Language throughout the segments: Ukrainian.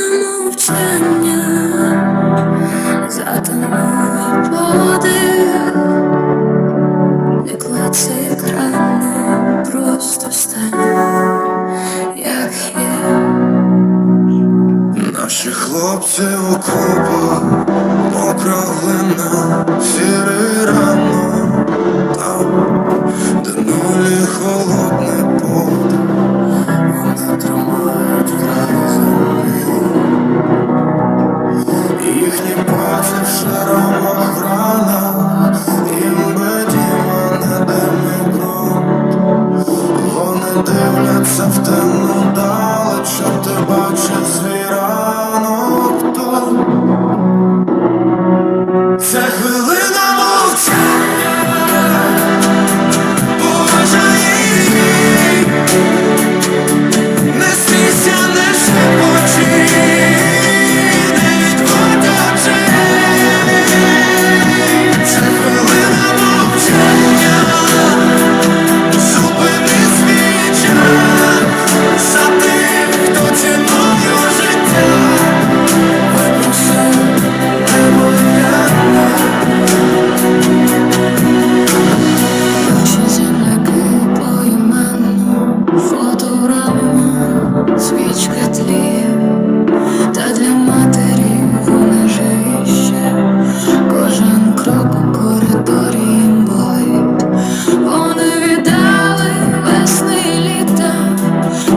мовчання. Затонули подих, не клацай крани, просто встань, як є. Наші хлопці в окопах, мокра глина, сірий ранок.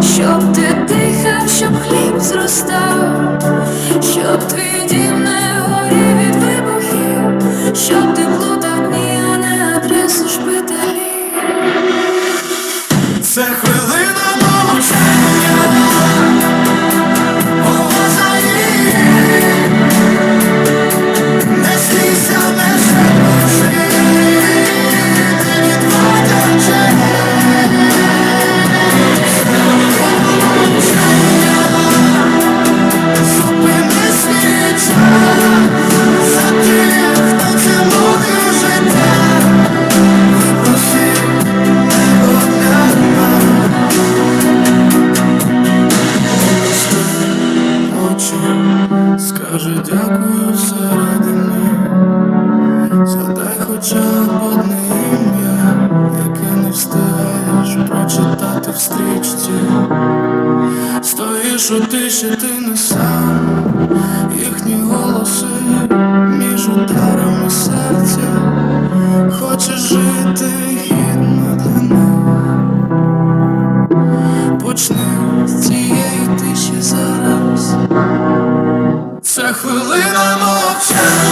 щоб ти дихав, щоб хліб зростав, щоб твій дім не горів від вибухів, щоб ти. заради мене, задай хоча б одне ім'я, яке не встигаєш прочитати в стрічці. Стоїш у тиші, ти не сам їхні голоси fooling, I'm all changed.